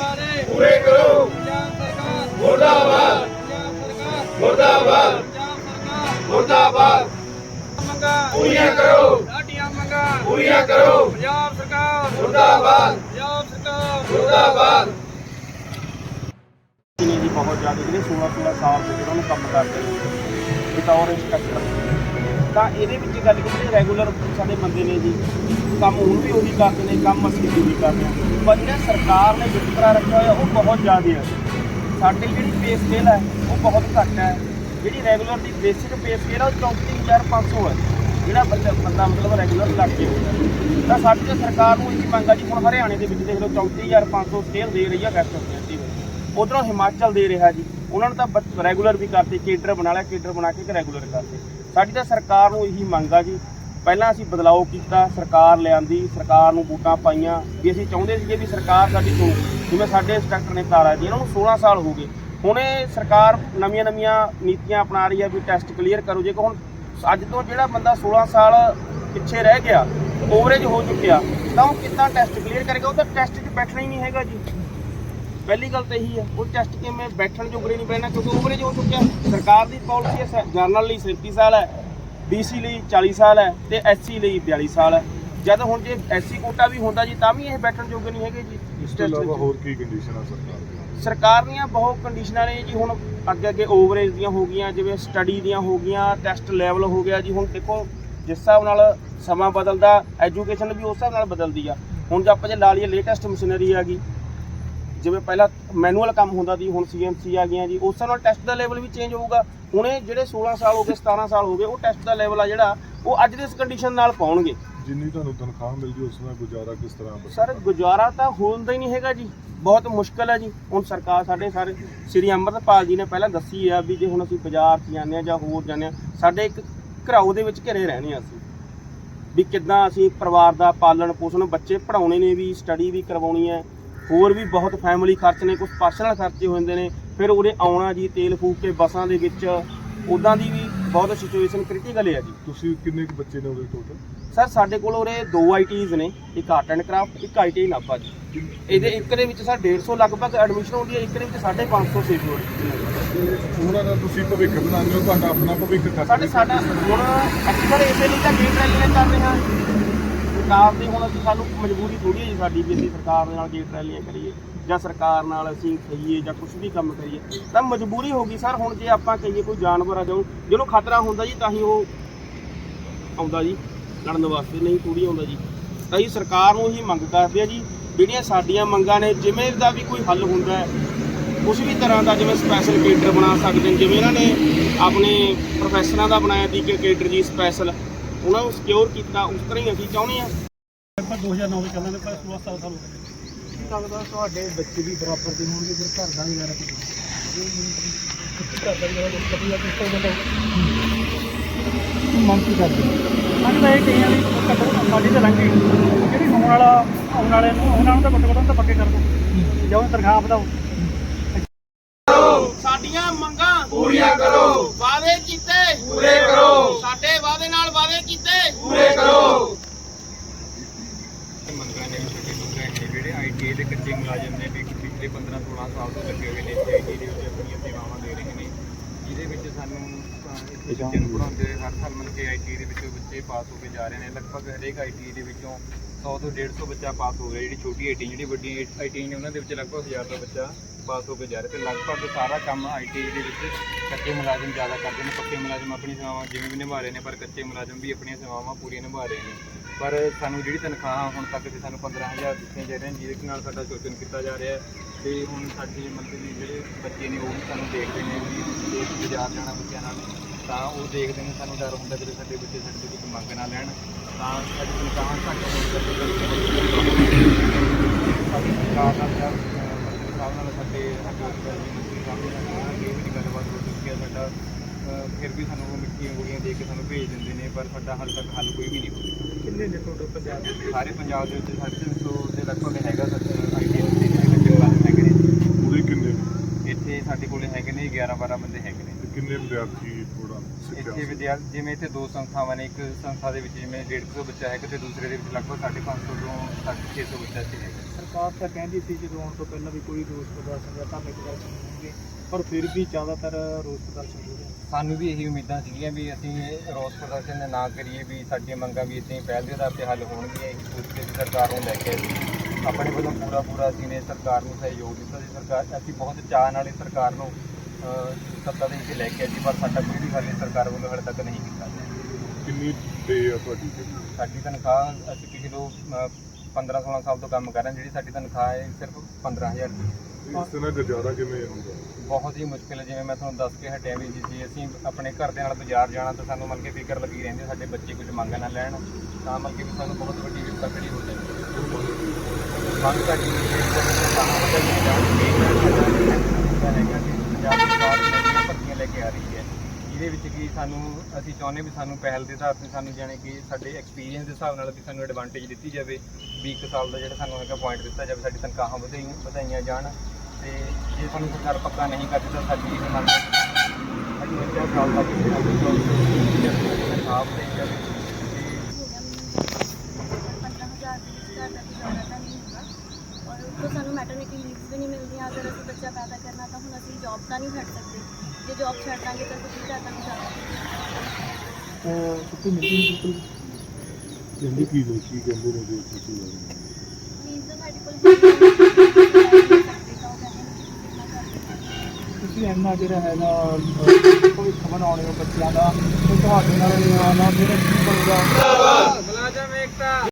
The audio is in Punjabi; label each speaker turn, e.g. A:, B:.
A: ਪੂਰੇ ਕਰੋ।
B: ਪੰਜਾਬ ਸਰਕਾਰ।
A: ਮੁਰਦਾਬਾਦ।
B: ਪੰਜਾਬ ਸਰਕਾਰ।
A: ਮੁਰਦਾਬਾਦ।
B: ਪੰਜਾਬ ਸਰਕਾਰ।
A: ਮੁਰਦਾਬਾਦ।
B: ਮੰਗਾ।
A: ਪੂਰੀਆਂ ਕਰੋ।
B: ਸਾਡੀਆਂ ਮੰਗਾ।
A: ਪੂਰੀਆਂ ਕਰੋ।
B: ਪੰਜਾਬ ਸਰਕਾਰ।
A: ਮੁਰਦਾਬਾਦ।
B: ਪੰਜਾਬ ਸਰਕਾਰ।
A: ਮੁਰਦਾਬਾਦ।
C: ਜੀ ਬਹੁਤ ਜ਼ਿਆਦਾ ਜਿਹੜੇ 16 16 ਸਾਲ ਦੇ ਜਿਹੜਾ ਉਹਨੂੰ ਕੰਮ ਕਰਦੇ ਨੇ ਬਤੌਰ ਇੰਸਪੈਕਟਰ ਤਾਂ ਇਹਦੇ ਵਿੱਚ ਗੱਲ ਕਰੀਏ ਰੈਗੂਲਰ ਸਾਡੇ ਬੰਦੇ ਨੇ ਜੀ, ਕੰਮ ਹੁਣ ਵੀ ਉਹੀ ਕਰਦੇ ਨੇ, ਕੰਮ ਅਸੀਂ ਵੀ ਉਹੀ ਕਰਦੇ ਹਾਂ। ਪਰ ਜਿਹੜਾ ਸਰਕਾਰ ਨੇ ਵਿਤਕਰਾ ਰੱਖਿਆ ਹੋਇਆ, ਉਹ ਬਹੁਤ ਜ਼ਿਆਦਾ ਹੈ ਸਾਡੀ ਜਿਹੜੀ ਪੇ ਸਕੇਲ ਹੈ ਉਹ ਬਹੁਤ ਘੱਟ ਹੈ ਜਿਹੜੀ ਰੈਗੂਲਰ ਦੀ ਬੇਸਿਕ ਪੇ ਸਕੇਲ ਹੈ ਉਹ 34500 ਹੈ ਜਿਹੜਾ ਬੰਦਾ ਬੰਦਾ ਮਤਲਬ ਰੈਗੂਲਰ ਲੱਗ ਕੇ ਹੁੰਦਾ ਤਾਂ ਸਾਡੀ ਤਾਂ ਸਰਕਾਰ ਨੂੰ ਇਹੀ ਮੰਗ ਆ ਜੀ, ਹੁਣ ਹਰਿਆਣੇ ਦੇ ਵਿੱਚ ਦੇਖ ਲਓ 34500 ਸਕੇਲ ਦੇ ਰਹੀ ਹੈ ਵੈਸਟ ਕਮਿਊਨਿਟੀ ਵਿੱਚ ਉਧਰੋਂ ਹਿਮਾਚਲ ਦੇ ਰਿਹਾ ਜੀ। ਉਹਨਾਂ ਨੂੰ ਤਾਂ ਰੈਗੂਲਰ ਵੀ ਕਰਤੇ ਕੇਡਰ ਬਣਾ ਲਿਆ ਕੇਡਰ ਬਣਾ ਕੇ ਇੱਕ ਰੈਗੂਲਰ ਕਰਤੇ। ਸਾਡੀ ਤਾਂ ਸਰਕਾਰ ਨੂੰ ਇਹੀ ਮੰਗ ਆ ਜੀ। ਪਹਿਲਾਂ ਅਸੀਂ ਬਦਲਾਅ ਕੀਤਾ, ਸਰਕਾਰ ਲਿਆਂਦੀ, ਸਰਕਾਰ ਨੂੰ ਵੋਟਾਂ ਪਾਈਆਂ। ਵੀ ਅਸੀਂ ਚਾਹੁੰਦੇ ਸੀਗੇ ਵੀ ਸਰਕਾਰ ਸਾਡੀ ਤੋਂ ਜਿਵੇਂ ਸਾਡੇ ਇੰਸਟ੍ਰਕਟਰ ਨੇ ਤਾਰਾ ਜੀ, ਇਹਨਾਂ ਨੂੰ 16 ਸਾਲ ਹੋ ਗਏ। ਹੁਣ ਇਹ ਸਰਕਾਰ ਨਵੀਆਂ ਨਵੀਆਂ ਨੀਤੀਆਂ ਅਪਣਾ ਰਹੀ ਹੈ ਵੀ ਟੈਸਟ ਕਲੀਅਰ ਕਰੋ। ਜੇ ਹੁਣ ਅੱਜ ਤੋਂ ਜਿਹੜਾ ਬੰਦਾ 16 ਸਾਲ ਪਿੱਛੇ ਰਹਿ ਗਿਆ ਓਵਰੇਜ ਹੋ ਚੁੱਕਿਆ, ਤਾਂ ਉਹ ਕਿੱਦਾਂ ਟੈਸਟ ਕਲੀਅਰ ਕਰੇਗਾ? ਉਹ ਤਾਂ ਟੈਸਟ 'ਚ ਬੈਠਣਾ ਹੀ ਨਹੀਂ ਹੈਗਾ ਜੀ। ਪਹਿਲੀ ਗੱਲ ਤਾਂ ਇਹੀ ਹੈ ਉਹ ਟੈਸਟ ਕਿਵੇਂ ਬੈਠਣ ਜੋਗਰੇ ਨਹੀਂ ਪੈਣਾ ਕਿਉਂਕਿ ਓਵਰੇਜ ਹੋ ਚੁੱਕਿਆ ਸਰਕਾਰ ਦੀ ਪਾਲਿਸੀ ਹੈ ਜਰਨਲ ਲਈ 37 ਸਾਲ ਹੈ BC ਲਈ 40 ਸਾਲ ਹੈ ਤੇ SC ਲਈ 42 ਸਾਲ ਹੈ। ਜਦ ਹੁਣ ਜੇ SC ਕੋਟਾ ਵੀ ਹੁੰਦਾ ਜੀ ਤਾਂ ਵੀ ਇਹ ਬੈਠਣ ਜੋਗੇ ਨਹੀਂ ਹੈਗੇ ਜੀ।
D: ਇਸ ਤੋਂ ਇਲਾਵਾ। ਹੋਰ ਕੀ ਕੰਡੀਸ਼ਨ ਆ ਸਰਕਾਰ ਦੀਆਂ?
C: ਸਰਕਾਰ ਦੀਆਂ ਬਹੁਤ ਕੰਡੀਸ਼ਨਾਂ ਨੇ ਜੀ ਹੁਣ ਅੱਗੇ ਅੱਗੇ ਓਵਰੇਜ ਦੀਆਂ ਹੋ ਗਈਆਂ ਜਿਵੇਂ ਸਟੱਡੀ ਦੀਆਂ ਹੋ ਗਈਆਂ ਟੈਸਟ ਲੈਵਲ ਹੋ ਗਿਆ ਜੀ ਹੁਣ ਦੇਖੋ ਜਿਸ ਹਿਸਾਬ ਨਾਲ ਸਮਾਂ ਬਦਲਦਾ ਐਜੂਕੇਸ਼ਨ ਵੀ ਉਸ ਹਿਸਾਬ ਨਾਲ ਬਦਲਦੀ ਆ। ਹੁਣ ਜੇ ਆਪਾਂ ਜੇ ਲਾ ਲਈਏ ਲੇਟੈਸਟ ਮਸ਼ੀਨਰੀ ਆ ਗਈ ਜਿਵੇਂ ਪਹਿਲਾਂ ਮੈਨੂਅਲ ਕੰਮ ਹੁੰਦਾ ਸੀ ਹੁਣ ਸੀਐਮਸੀ ਆ ਗਈਆਂ ਜੀ ਉਸ ਨਾਲ ਟੈਸਟ ਦਾ ਲੈਵਲ ਵੀ ਚੇਂਜ ਹੋਊਗਾ। ਹੁਣ ਇਹ ਜਿਹੜੇ 16 ਸਾਲ ਹੋ ਗਏ 17 ਸਾਲ ਹੋ ਗਏ ਉਹ ਟੈਸਟ ਦਾ ਲੈਵਲ ਆ ਜਿਹੜਾ ਉਹ ਅੱਜ ਦੇ ਇਸ ਕੰਡੀਸ਼ਨ ਨਾਲ ਪਾਉਣਗੇ।
D: ਜਿੰਨੀ ਤੁਹਾਨੂੰ ਤਨਖਾਹ ਮਿਲਦੀ ਉਸ ਨਾਲ ਗੁਜ਼ਾਰਾ ਕਿਸ ਤਰ੍ਹਾਂ?
C: ਸਰ ਗੁਜ਼ਾਰਾ ਤਾਂ ਹੁੰਦਾ ਹੀ ਨਹੀਂ ਹੈਗਾ ਜੀ। ਬਹੁਤ ਮੁਸ਼ਕਲ ਹੈ ਜੀ। ਹੁਣ ਸਰਕਾਰ ਸਾਡੇ ਸਾਰੇ ਸ੍ਰੀ ਅੰਮ੍ਰਿਤਪਾਲ ਜੀ ਨੇ ਪਹਿਲਾਂ ਦੱਸੀ ਆ ਵੀ ਜੇ ਹੁਣ ਅਸੀਂ ਬਾਜ਼ਾਰ 'ਚ ਜਾਂਦੇ ਆ ਜਾਂ ਹੋਰ ਜਾਂਦੇ ਆ ਸਾਡੇ ਇੱਕ ਘਰਾਓ ਦੇ ਵਿੱਚ ਘਿਰੇ ਰਹਿੰਦੇ ਆ ਅਸੀਂ। ਵੀ ਕਿੱਦਾਂ ਅਸੀਂ ਪਰਿਵਾਰ ਦਾ ਪਾਲਣ ਪੋਸ਼ਣ ਬੱਚੇ ਪੜਾਉਣੇ ਨੇ ਵੀ ਸਟੱਡੀ ਵੀ ਕਰਵਾਉਣੀ ਹੈ। ਹੋਰ ਵੀ ਬਹੁਤ ਫੈਮਿਲੀ ਖਰਚ ਨੇ ਕੁਝ ਪਰਸਨਲ ਖਰਚੇ ਹੋ ਜਾਂਦੇ ਨੇ ਫਿਰ ਉਰੇ ਆਉਣਾ ਜੀ ਤੇਲ ਫੂਕ ਕੇ ਬੱਸਾਂ ਦੇ ਵਿੱਚ ਉਦਾਂ ਦੀ ਵੀ ਬਹੁਤ ਸਿਚੁਏਸ਼ਨ ਕ੍ਰਿਟੀਕਲ ਹੈ ਜੀ।
D: ਤੁਸੀਂ ਕਿੰਨੇ ਕੁ ਬੱਚੇ ਨੇ ਉਹਦੇ ਟੋਟਲ
C: ਸਰ ਸਾਡੇ ਕੋਲ ਉਰੇ ਦੋ ਆਈਟੀਜ਼ ਨੇ ਇੱਕ ਆਰਟ ਐਂਡ ਕਰਾਫਟ ਇੱਕ ਆਈਟੀ ਨਾਪਾ ਜੀ। ਇਹਦੇ ਇੱਕ ਦੇ ਵਿੱਚ ਸਰ 150 ਲਗਭਗ ਐਡਮਿਸ਼ਨ ਹੁੰਦੀ ਹੈ ਇੱਕ ਦੇ ਵਿੱਚ 550 ਸੀਟ ਹੁੰਦੀ ਹੈ
D: ਉਹਨਾਂ ਦਾ ਤੁਸੀਂ ਭਵਿੱਖ ਬਣਾਉਂਦੇ ਹੋ ਤੁਹਾਡਾ ਆਪਣਾ ਭਵਿੱਖ
C: ਸਾਡੇ ਸਾਡਾ ਹੁਣ ਐਕਚੁਅਲੀ ਇਸੇ ਲਈ ਤਾਂ ਗੇਟ ਰੈਲੀਆਂ ਕਰ ਰਹੇ ਹਾਂ। ਸਰਕਾਰ ਦੀ ਹੁਣ ਅਸੀਂ ਸਾਨੂੰ ਮਜਬੂਰੀ ਥੋੜੀ ਹੈ ਜੀ ਸਾਡੀ ਵੀ ਅਸੀਂ ਸਰਕਾਰ ਦੇ ਨਾਲ ਗੇਟ ਰੈਲੀਆਂ ਕਰੀਏ ਜਾਂ ਸਰਕਾਰ ਨਾਲ ਅਸੀਂ ਕਹੀਏ ਜਾਂ ਕੁਝ ਵੀ ਕੰਮ ਕਰੀਏ। ਤਾਂ ਮਜਬੂਰੀ ਹੋ ਗਈ ਸਰ, ਹੁਣ ਜੇ ਆਪਾਂ ਕਹੀਏ ਕੋਈ ਜਾਨਵਰ ਆ ਜਾਊ ਜਿਹਨੂੰ ਖਤਰਾ ਹੁੰਦਾ ਜੀ ਤਾਂ ਹੀ ਉਹ ਆਉਂਦਾ ਜੀ, ਲੜਨ ਵਾਸਤੇ ਨਹੀਂ ਥੋੜੀ ਆਉਂਦਾ ਜੀ। ਤਾਂ ਅਸੀਂ ਸਰਕਾਰ ਨੂੰ ਹੀ ਮੰਗ ਕਰਦੇ ਆ ਜੀ, ਜਿਹੜੀਆਂ ਸਾਡੀਆਂ ਮੰਗਾਂ ਨੇ, ਜਿਵੇਂ ਦਾ ਵੀ ਕੋਈ ਹੱਲ ਹੁੰਦਾ ਹੈ ਕੁਝ ਵੀ ਤਰ੍ਹਾਂ ਦਾ ਜਿਵੇਂ ਸਪੈਸ਼ਲ ਕੇਟਰ ਬਣਾ ਸਕਦੇ ਨੇ, ਜਿਵੇਂ ਇਹਨਾਂ ਨੇ ਆਪਣੇ ਪ੍ਰੋਫੈਸਰਾਂ ਦਾ ਬਣਾਇਆ ਦੀ ਕਿ ਕੇਟਰ ਜੀ ਸਪੈਸ਼ਲ ਉਹਨਾਂ ਨੂੰ ਸਿਕਿਉਰ ਕੀਤਾ ਉਸ ਤਰ੍ਹਾਂ ਹੀ ਅਸੀਂ ਚਾਹੁੰਦੇ ਹਾਂ।
E: ਆਪਾਂ 2009 ਵਿੱਚ ਚੱਲਣ ਦੇ ਪਰ 16 ਸਾਲ ਸਾਲ ਹੋ ਗਏ ਲੱਗਦਾ ਤੁਹਾਡੇ ਬੱਚੇ ਵੀ ਬਰਾਬਰ ਦੇ ਹੋਣਗੇ ਫਿਰ ਘਰ ਦਾ ਗੁਜ਼ਾਰਾ ਕਿਵੇਂ ਘਰ ਦਾ ਗੁਜ਼ਾਰਾ ਕਿਵੇਂ ਕਿਸ ਤਰ੍ਹਾਂ ਦਾ ਮੰਗ ਕੀ ਕਰਦੇ? ਅਸੀਂ ਤਾਂ ਇਹ ਕਹੀਆਂ ਵੀ ਘੱਟੋ ਸਾਡੀ ਤਾਂ ਲੰਘੀ ਜਿਹੜੀ ਹੋਣ ਵਾਲਾ ਆਉਣ ਵਾਲੇ ਨੂੰ ਉਹਨਾਂ ਨੂੰ ਤਾਂ ਘੱਟੋ ਘੱਟ ਤਾਂ ਪੱਕੇ ਕਰ ਦਿਓ। ਜਿਉਂ ਤਨਖਾਹ ਵਧਾਓ।
C: ਸਾਡੀਆਂ ਮੰਗਾਂ
A: ਪੂਰੀਆਂ ਕਰੋ
C: ਵਾਅਦੇ ਕੀਤੇ
A: ਪੂਰੇ ਕਰੋ
C: ਸਾਡੇ ਵਾਅਦੇ ਨਾਲ ਵਾਅਦੇ ਕੀਤੇ
A: ਪੂਰੇ ਕਰੋ।
F: ਮੰਗਾਂ ਨੇ ਛੋਟੇ ਮੰਗਾਂ ਨੇ ਜਿਹੜੇ ਆਈਟੀਆਈ ਦੇ ਕੱਚੇ ਮੁਲਾਜ਼ਮ ਨੇ ਵੀ ਪਿਛਲੇ 15 16 ਸਾਲ ਤੋਂ ਲੱਗੇ ਹੋਏ ਨੇ ਆਈਟੀ ਦੇ ਉੱਤੇ ਆਪਣੀਆਂ ਸੇਵਾਵਾਂ ਦੇ ਰਹੇ ਨੇ। ਜਿਹਦੇ ਵਿੱਚ ਸਾਨੂੰ ਬੱਚਿਆਂ ਨੂੰ ਪੜ੍ਹਾਉਂਦੇ ਹੋਏ ਹਰ ਸਾਲ ਮਤਲਬ ਕਿ ਆਈਟੀ ਦੇ ਵਿੱਚੋਂ ਬੱਚੇ ਪਾਸ ਹੋ ਕੇ ਜਾ ਰਹੇ ਨੇ। ਲਗਭਗ ਹਰੇਕ ਆਈਟੀ ਦੇ ਵਿੱਚੋਂ 100 ਤੋਂ 150 ਬੱਚਾ ਪਾਸ ਹੋ ਰਿਹਾ ਜਿਹੜੀ ਛੋਟੀ ਆਈਟੀ ਜਿਹੜੀ ਵੱਡੀ ਆਈਟੀ ਨੇ, ਉਹਨਾਂ ਦੇ ਵਿੱਚ ਲਗਭਗ 1000 ਦਾ ਬੱਚਾ ਪਾਸ ਹੋ ਕੇ ਜਾ ਰਿਹਾ ਤੇ ਲਗਭਗ ਸਾਰਾ ਕੰਮ ਆਈਟੀ ਦੇ ਵਿੱਚ ਕੱਚੇ ਮੁਲਾਜ਼ਮ ਜ਼ਿਆਦਾ ਕਰਦੇ ਨੇ, ਪੱਕੇ ਮੁਲਾਜ਼ਮ ਆਪਣੀ ਸੇਵਾਵਾਂ ਜਿਵੇਂ ਵੀ ਨਿਭਾ ਰਹੇ ਨੇ, ਪਰ ਕੱਚੇ ਮੁਲਾਜ਼ਮ ਵੀ ਆਪਣੀਆਂ ਸੇਵਾਵਾਂ ਪੂਰੀਆਂ ਨਿਭਾ ਰਹੇ ਨੇ। ਪਰ ਸਾਨੂੰ ਜਿਹੜੀ ਤਨਖਾਹ ਹੁਣ ਤੱਕ ਦੀ ਸਾਨੂੰ 15000 ਦਿੱਤੀਆਂ ਜਾ ਰਹੀਆਂ ਜਿਹਦੇ ਨਾਲ ਸਾਡਾ ਸ਼ੋਸ਼ਣ ਕੀਤਾ ਜਾ ਰਿਹਾ ਹੈ। ਤੇ ਹੁਣ ਸਾਡੇ ਮਤਲਬ ਕਿ ਜਿਹੜੇ ਬੱਚੇ ਨੇ, ਉਹ ਵੀ ਸਾਨੂੰ ਦੇਖਦੇ ਨੇ ਵੀ ਜੇ ਬਾਜ਼ਾਰ ਜਾਣਾ ਬੱਚਿਆਂ ਨਾਲ, ਤਾਂ ਉਹ ਦੇਖਦੇ ਨੇ, ਸਾਨੂੰ ਡਰ ਹੁੰਦਾ ਕਿ ਸਾਡੇ ਬੱਚੇ ਸਾਡੇ ਤੋਂ ਕੁਝ ਮੰਗ ਨਾ ਲੈਣ। ਤਾਂ ਸਾਡੀ ਤਨਖਾਹਾਂ ਘੱਟ ਹੋਣ ਕਰਕੇ ਸਾਡੀ ਸਰਕਾਰ ਨਾਲ ਸਾਹਿਬ ਨਾਲ ਸਾਡੇ ਮੰਤਰੀ ਸਾਹਿਬ ਨਾਲ ਇਹ ਵੀ ਗੱਲਬਾਤ ਹੋ ਚੁੱਕੀ ਹੈ ਸਾਡਾ ਅਹ, ਫਿਰ ਵੀ ਸਾਨੂੰ ਉਹ ਮਿੱਠੀਆਂ ਗੋਲੀਆਂ ਦੇ ਕੇ ਸਾਨੂੰ ਭੇਜ ਦਿੰਦੇ ਨੇ ਪਰ ਸਾਡਾ ਹਾਲ ਤੱਕ ਹੱਲ ਕੋਈ ਵੀ ਨਹੀਂ ਹੋਇਆ।
E: ਕਿੰਨੇ ਨੇ ਟੋਟਲ ਪੰਜਾਬ ਦੇ
F: ਸਾਰੇ ਪੰਜਾਬ ਦੇ ਵਿੱਚ ਸਾਢੇ ਤਿੰਨ ਸੌ ਦੇ ਲਗਭਗ ਹੈਗਾ ਆਈਟੀ ਦੇ ਵਿੱਚ ਮੁਲਾਜ਼ਮ ਹੈਗੇ ਨੇ।
D: ਕਿੰਨੇ?
F: ਇੱਥੇ ਸਾਡੇ ਕੋਲੇ ਹੈਗੇ ਨੇ 11 12 ਬੰਦੇ ਹੈਗੇ ਨੇ।
D: ਕਿੰਨੇ ਵਿਦਿਆਰਥੀ ਥੋੜਾ
F: ਇੱਥੇ ਵਿਦਿਆਰਥੀ ਜਿਵੇਂ ਇੱਥੇ ਦੋ ਸੰਸਥਾਵਾਂ ਨੇ ਇੱਕ ਸੰਸਥਾ ਦੇ ਵਿੱਚ ਜਿਵੇਂ 150 ਬੱਚਾ ਹੈਗਾ ਤੇ ਦੂਸਰੇ ਦੇ ਵਿੱਚ ਲਗਭਗ 550 ਤੋਂ 600 ਬੱਚਾ ਇੱਥੇ ਹੈਗਾ।
E: ਸਰਕਾਰ ਤਾਂ ਕਹਿੰਦੀ ਸੀ ਜਦੋਂ ਆਉਣ ਤੋਂ ਪਹਿਲਾਂ ਵੀ ਕੋਈ ਰੋਸ ਪ੍ਰਦਰਸ਼ਨ ਜਾਂ ਧਰਨੇ ਪ੍ਰਦਰਸ਼ਨ ਨਹੀਂ ਹੋਣਗੇ ਪਰ ਫਿਰ ਵੀ ਜ਼ਿਆਦਾਤਰ ਰੋਸ ਪ੍ਰਦਰਸ਼ਨ ਹੋ ਰਹੇ
F: ਸਾਨੂੰ ਵੀ ਇਹੀ ਉਮੀਦਾਂ ਸੀਗੀਆਂ ਵੀ ਅਸੀਂ ਰੋਸ ਪ੍ਰਦਰਸ਼ਨ ਨਾ ਕਰੀਏ ਵੀ ਸਾਡੀਆਂ ਮੰਗਾਂ ਵੀ ਇੱਦਾਂ ਹੀ ਪਹਿਲ ਦੇ ਆਧਾਰ ਤੇ ਹੱਲ ਹੋਣਗੀਆਂ ਇਹ ਸੋਚ ਕੇ ਵੀ ਸਰਕਾਰ ਨੂੰ ਲੈ ਕੇ ਅਸੀਂ ਆਪਣੇ ਵੱਲੋਂ ਪੂਰਾ ਪੂਰਾ ਅਸੀਂ ਨੇ ਸਰਕਾਰ ਨੂੰ ਸਹਿਯੋਗ ਦਿੱਤਾ ਸੀ। ਸਰਕਾਰ ਅਸੀਂ ਬਹੁਤ ਚਾਅ ਨਾਲ ਇਹ ਸਰਕਾਰ ਨੂੰ ਅਹ, ਸੱਤਾ ਦੇ ਵਿੱਚ ਲੈ ਕੇ ਆਏ ਸੀ ਪਰ ਸਾਡਾ ਕੋਈ ਵੀ ਹੱਲ ਇਹ ਸਰਕਾਰ ਵੱਲੋਂ ਹਾਲੇ ਤੱਕ ਨਹੀਂ ਕੀਤਾ ਗਿਆ।
D: ਕਿੰਨੀ ਆ ਤੁਹਾਡੀ? ਜਿਹੜੀ?
F: ਸਾਡੀ ਤਨਖਾਹ ਅਸੀਂ ਪਿਛਲੇ 15 16 ਸਾਲ ਤੋਂ ਕੰਮ ਕਰ ਰਹੇ ਹਾਂ ਜਿਹੜੀ ਸਾਡੀ ਤਨਖਾਹ ਹੈ ਸਿਰਫ 15000 ਰੁਪਏ
D: ਇਸ ਤਰ੍ਹਾਂ ਗੁਜ਼ਾਰਾ ਕਿਵੇਂ ਹੁੰਦਾ?
F: ਬਹੁਤ ਹੀ ਮੁਸ਼ਕਿਲ ਹੈ ਜਿਵੇਂ ਮੈਂ ਤੁਹਾਨੂੰ ਦੱਸ ਕੇ ਹਟਿਆ ਵੀ ਜੀ ਜੇ ਅਸੀਂ ਆਪਣੇ ਘਰ ਦੇ ਨਾਲ ਬਾਜ਼ਾਰ ਜਾਣਾ ਤਾਂ ਸਾਨੂੰ ਮਤਲਬ ਕਿ ਫਿਕਰ ਲੱਗੀ ਰਹਿੰਦੀ ਹੈ, ਸਾਡੇ ਬੱਚੇ ਕੁਝ ਮੰਗ ਨਾ ਲੈਣ ਤਾਂ ਮਤਲਬ ਕਿ ਵੀ ਸਾਨੂੰ ਬਹੁਤ ਵੱਡੀ ਵਿਪਤਾ ਖੜੀ ਹੋ ਜਾਂਦੀ ਹੈ। ਮੰਗ ਸਾਡੀ ਇਹ ਹੈ ਕਿ ਸਾਨੂੰ ਬਦਲਣੀ ਜਾਣਗੇ ਮੈਂ ਹੈਗਾ ਕਿ ਪੰਜਾਬ ਸਰਕਾਰ ਨਵੀਆਂ ਭਰਤੀਆਂ ਲੈ ਕੇ ਆ ਰਹੀ ਹੈ। ਜਿਹਦੇ ਵਿੱਚ ਕੀ ਸਾਨੂੰ, ਅਸੀਂ ਚਾਹੁੰਦੇ ਵੀ ਸਾਨੂੰ ਪਹਿਲ ਦੇ ਹਿਸਾਬ ਤੇ ਸਾਨੂੰ ਜਾਣੇ ਕਿ ਸਾਡੇ ਐਕਸਪੀਰੀਅੰਸ ਦੇ ਹਿਸਾਬ ਨਾਲ ਵੀ ਸਾਨੂੰ ਐਡਵਾਂਟੇਜ ਦਿੱਤੀ ਜਾਵੇ, ਵੀ ਇੱਕ ਸਾਲ ਦਾ ਜਿਹੜਾ ਸਾਨੂੰ ਹੈਗਾ ਪੁਆਇੰਟ ਦਿੱਤਾ ਜਾਵੇ, ਸਾਡੀ ਤਨਖਾਹਾਂ ਵਧਾਈਆਂ ਵਧਾਈਆਂ ਜਾਣ ਤੇ ਜੇ ਸਾਨੂੰ ਸਰਕਾਰ ਪੱਕਾ ਨਹੀਂ ਕਰਦੀ ਤਾਂ ਸਾਡੀ ਇਹ ਮੰਗ ਅਸੀਂ ਬੱਚਾ ਸਾਲ ਤੱਕ ਆਪ ਦੇ ਜਾਵੇ
G: ਸਾਨੂੰ ਮੈਟਰਨਿਟੀ ਲੀਵਸ ਵੀ ਨਹੀਂ ਮਿਲਦੀਆਂ, ਅਗਰ ਅਸੀਂ ਬੱਚਾ ਪੈਦਾ ਕਰਨਾ ਤਾਂ ਹੁਣ ਅਸੀਂ ਜੌਬ ਤਾਂ ਨਹੀਂ ਛੱਡ ਸਕਦੇ। ਜੇ ਜੌਬ ਛੱਡ ਦਾਂਗੇ ਤਾਂ ਘਰ ਦਾ ਗੁਜ਼ਾਰਾ
E: ਤੇ ਮਿਲਦੀ ਨਹੀਂ ਬਿਲਕੁਲ
D: ਕਹਿੰਦੇ ਕੀ ਨੇ ਕੀ ਕਹਿੰਦੇ ਨੇ ਜੀ ਤੁਸੀਂ
G: ਤਾਂ ਸਾਡੇ ਕੋਲ ਹੈ ਨਹੀਂ, ਨਹੀਂ ਤਾਂ ਤੁਸੀਂ।
E: ਤੁਸੀਂ ਇੰਨਾ ਜਿਹੜਾ ਹੈਗਾ ਭਵਿੱਖ ਬਣਾਉਣੇ ਹੋ ਬੱਚਿਆਂ ਦਾ ਤੇ ਤੁਹਾਡੇ ਨਾਲ ਨਾਲ ਜਿਹੜਾ ਕੀ ਬਣੂਗਾ
B: ਮੁਲਾਜ਼ਮ ਏਕਤਾ!